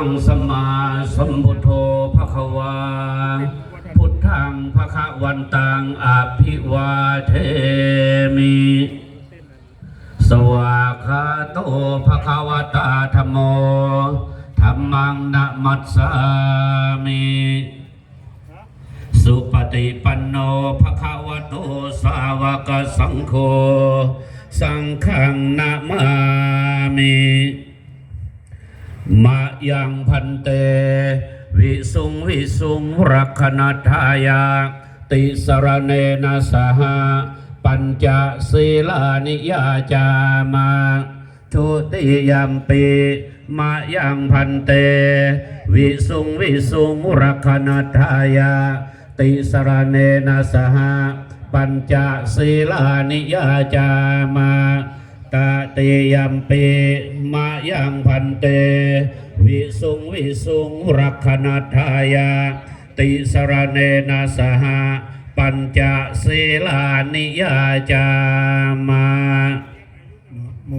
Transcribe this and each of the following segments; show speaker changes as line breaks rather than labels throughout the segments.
หังสมาสมพุทโธภควา พุทธังภะควันตังอภิวาเทมิ สวากาโตภะควตาธัมโมธัมมังนะมัสสามิสุปฏิปันโนภะควโตสาวกสังโฆ สังฆังนะมามิ มะยังพันเต วิสุงวิสุงรักขณทายาติสรเนนะสหะปัญจศีลานิยาจามาทุติยัมปีมะยังพันเต วิสุงวิสุงรักขณทายาติสรเนนะสหะปัญจศีลานิยาจามา ตาติยัมปีมายังพันเต วิสุงวิสุงรักขณทายาติสรเนนะสหะปัญจศีลานิยาจามา
นะโม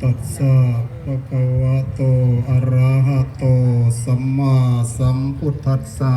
ตัสสะภะคะวะโตอะระหะโต สัมมาสัมพุทธัสสะ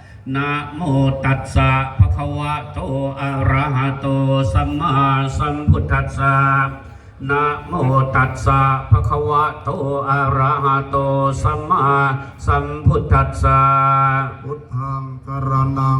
นะโมตัสสะภะคะวะโตอะระหะโตสัมมาสัมพุทธัสสะนะโมตัสสะภะคะวะโตอะระหะโตสัมมาสัมพุทธัสสะ
พุทธังกรณัง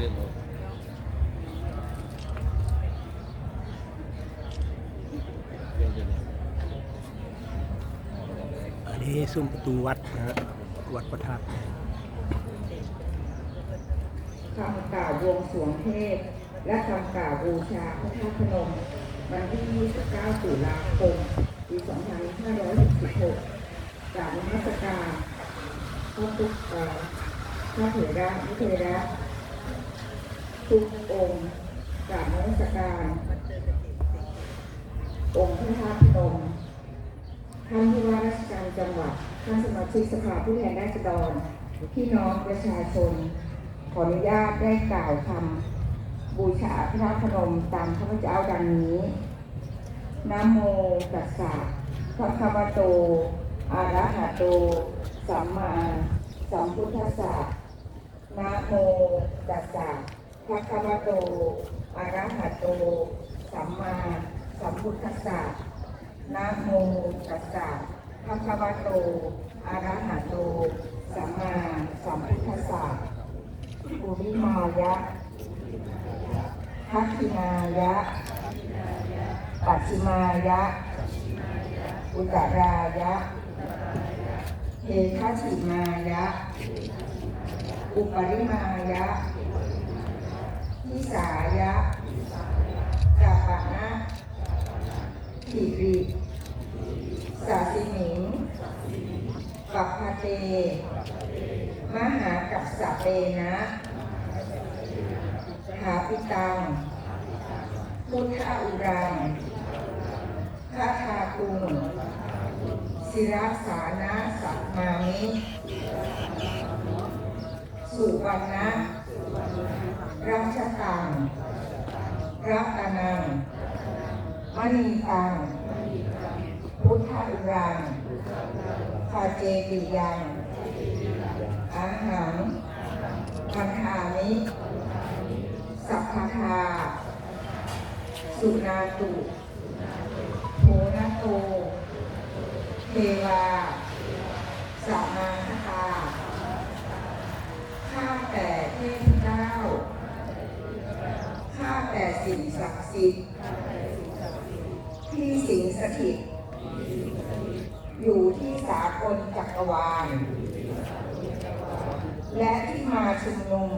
เราเล่นเรา
อันนี้ซุ้มประตูวัดนะฮะวัดพระธาตุ
คำกล่าววงสวงเทพ และคำกล่าวบูชาพระธาตุพนมวันที่ 29 ตุลาคม ปี 2566จากนมัสการพระพุทธเอ่อพระเถระนิเทระ ทุกองค์จากนมัสการองค์พระธาตุพนมท่านผู้ว่าราชการจังหวัดท่านสมาชิกสภาผู้แทนราษฎรพี่น้องประชาชน ขออนุญาตได้กล่าวคำบูชาพระธาตุพนมตามข้าพเจ้าดังนี้นะโมตัสสะพระคัมภโตอะระหะโต สัมมาสัมพุทธัสสะนะโมตัสสะ พระคัมภโต อะระหะโต สัมมาสัมพุทธัสสะ นะโมตัสสะภะคะวะโต อะระหะโต สัมมาสัมพุทธัสสะอุริมายะทักขินายะ ปัจฉิมายะ อุตตรายะเทคชิมายะ อุปริมายะ ทิสายะกัปะนะทิริสาสิหนิงปัปพะเต มหากัปสะเตนะหาปิตัง พุทธอุรังคาทาคุงศิรสานะสัมมามิสุวรรณะ รัชตังรัตนังมณีตังพุทธอุรังคาเจติยังอาหังพันธามิสัพพทา สุนาตุโหนาโตเทวาสัมมาคาข้าแต่เทพเจ้าข้าแต่ สิ่งศักดิ์สิทธิ์ที่สิงสถิต อยู่ที่สากลจักรวาล และที่มาชุมนุม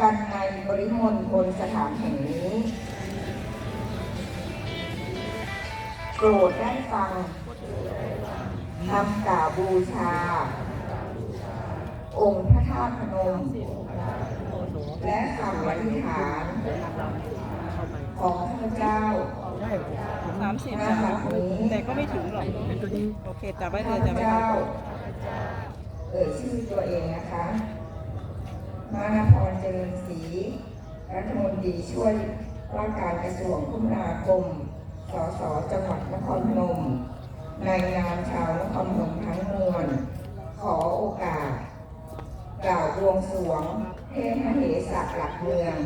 กันในบริมณฑลสถานแห่งนี้ โปรดได้ฟังคำกล่าวบูชา องค์พระธาตุพนม และคำอธิษฐาน ของข้าพเจ้า
สามสิบสามแต่ก็ไม่ถึงหรอกโอเคจับไว้เล
ยพ
จับไว้เล
เจ้า
ย
เอ่ยชื่อตัวเองนะคะมานาพรเจริญศรีรัฐมนตรีช่วยว่าการกระทรวงคมนาคม สส จังหวัดนครพนม ในนามชาวนครพนมทั้ง วงสวงเทพมเหสักหลักเมือง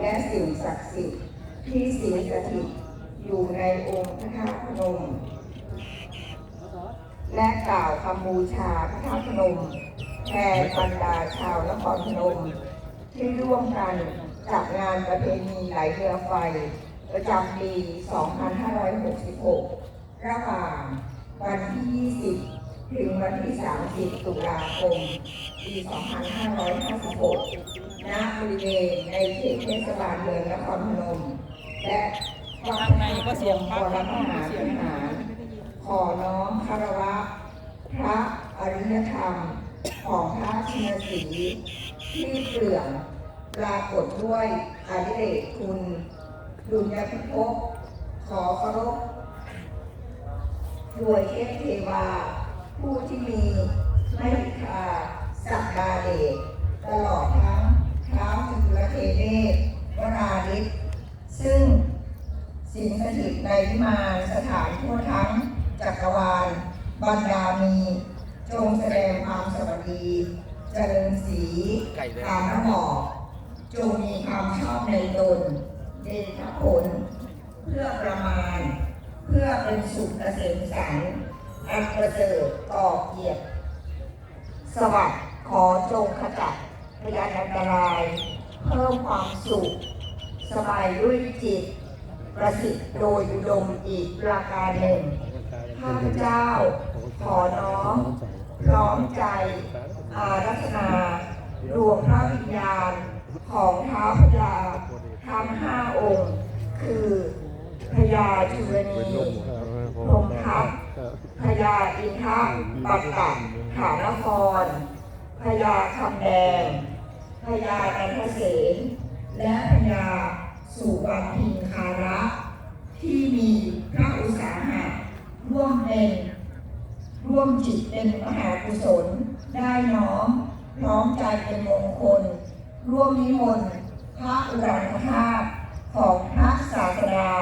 และสิ่งศักดิ์สิทธิ์ที่สิงสถิตอยู่ในองค์พระธาตุพนม และกล่าวคำบูชาพระธาตุพนมแทนบรรดาชาวนครพนม ที่ร่วมกันจัดงานประเพณีไหลเรือไฟ ประจำปี 2566 ระหว่างวันที่ 20 ถึงวันที่ 30 ตุลาคม ปี 2556ณบริเวณในเขตเทศบาลเมืองนครพนม และวัด
ข้างในก็เสียงพระ
มหา
เสีย
วิ
ง
หาร ขอน้อมคารวะ พระอริยธรรมของพระชินสีที่เปลื่องปรากฏด้วยอริเดชคุณดุลยพิภพขอเคารพถวยเทพเทวา ผู้ที่มีไม่คาสักดาเดชตลอดทั้งเท้าวจุลเทเนศวราฤทธิ์ซึ่งสิงสถิตในวิมานสถานทั่วทั้งจักรวาลบรรดามี จงแสดงความสวัสดี เจริญสีตามระบอบจงมีความชอบในตนเดชผลเพื่อประมาณ เพื่อเป็นสุขเกษมสันต์ อันประเสริฐก่อเกียรติสวัสดิ์ขอจงขจัดพยานอันตราย เพิ่มความสุข สบายด้วยจิต ประสิทธิ์โดยอุดมอีกประการหนึ่งข้าพเจ้า ขอน้อมพร้อมใจอารัธนาดวงพระวิญญาณ ของท้าวพญาทั้งห้าองค์ คือพญาจุลนีพรหมทัพพญาอินทะปัตตะฐานคร พญาคำแดง พญานันทเสนและพญาสุวรรณพิงคาระ ที่มีพระอุตสาหะร่วมเป็นร่วมจิตเป็นมหากุศล ได้น้อมพร้อมใจเป็นมงคล ร่วมนิมนต์พระอุรังคธาตุของพระศาสดา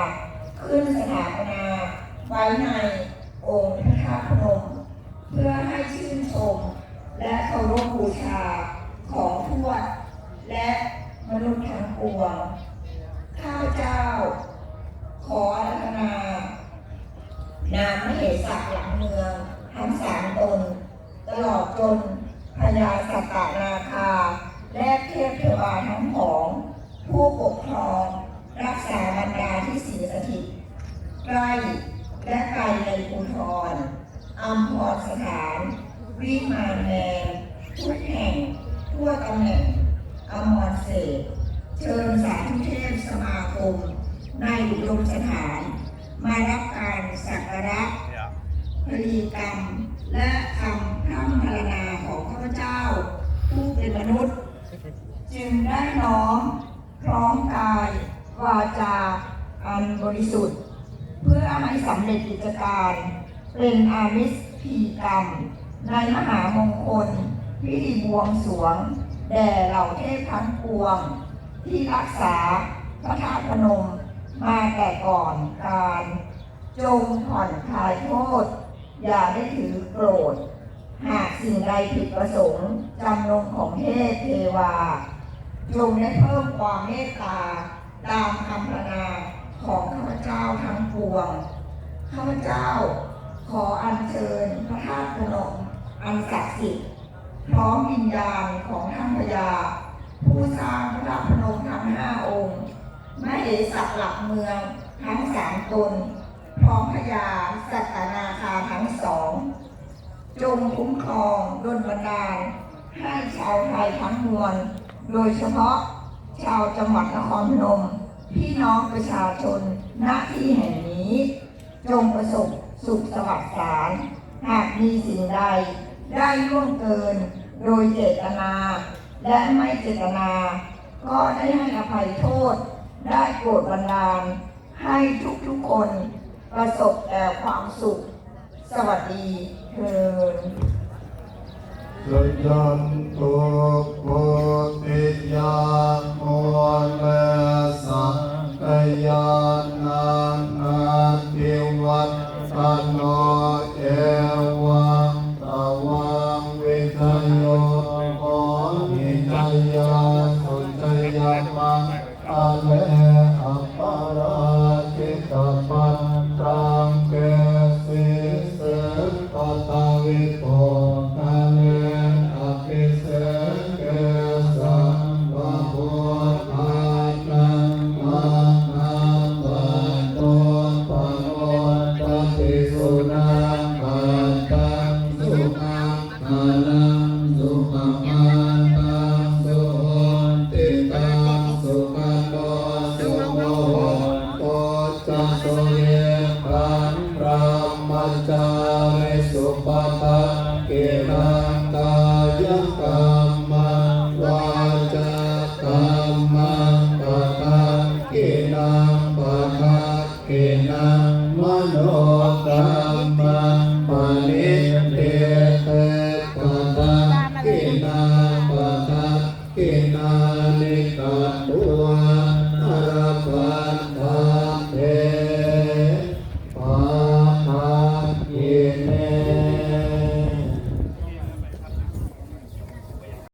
ขึ้นสถาปนาไว้ใน องค์พระธาตุพนม เพื่อให้ชื่นชม และเคารพบูชาของทวด และมนุษย์ทั้งปวง ข้าพเจ้า ขออาราธนา นามมเหสักหลังเมืองทั้งสามตน ตลอดจนพญาสัตตนาคา และเทพเทวาทั้งของ ผู้ปกครอง รักษาบรรดาที่สิงสถิตใกล้ และไกลในภูทรอัมพรสถาน วิมานแมนทุกแห่ง ทั่วตำแหน่งอมรเศษเชิญสาธุเทพสมาคม ในอุดมสถาน มารับการสักการะพลีกรรม และคำพร่ำพรรณนาของข้าพเจ้า ผู้เป็นมนุษย์ จึงได้น้อมพร้อมกายวาจาอันบริสุทธิ์ เพื่อให้สำเร็จกิจการ เป็นอามิสพีกรรม ในมหามงคลพิธีบวงสวง แด่เหล่าเทพทั้งปวง ที่รักษาพระธาตุพนมมาแต่ก่อนการ จงผ่อนคลายโทษ อย่าได้ถือโกรธ หากสิ่งใดผิดประสงค์จำลงของเทพเทวา จงได้เพิ่มความเมตตา ตามคำพรรณนา ของข้าพเจ้าทั้งปวง ข้าพเจ้าขออัญเชิญพระธาตุพนมอันศักดิ์สิทธิ์พร้อมวิญญาณของท่านพญาผู้สร้างพระธาตุพนมทั้งห้าองค์มเหสักหลักเมืองทั้งสามตน พร้อมพญาสัตนาคาทั้งสอง จงคุ้มครองดลบันดาล ให้ชาวไทยทั้งมวล โดยเฉพาะชาวจังหวัดนครพนม พี่น้องประชาชนณที่แห่งนี้ จงประสบสุขสวัสดิ์สารหากมีสิ่งใดได้ล่วงเกิน โดยเจตนา และไม่เจตนา ก็ได้ให้อภัยโทษ ได้โปรดบันดาล ให้ทุกๆคนประสบแต่ความสุข สวัสดีเถิด
ส ยันตุโพธิยาโมเลสังกยานังอาทิวัตตโน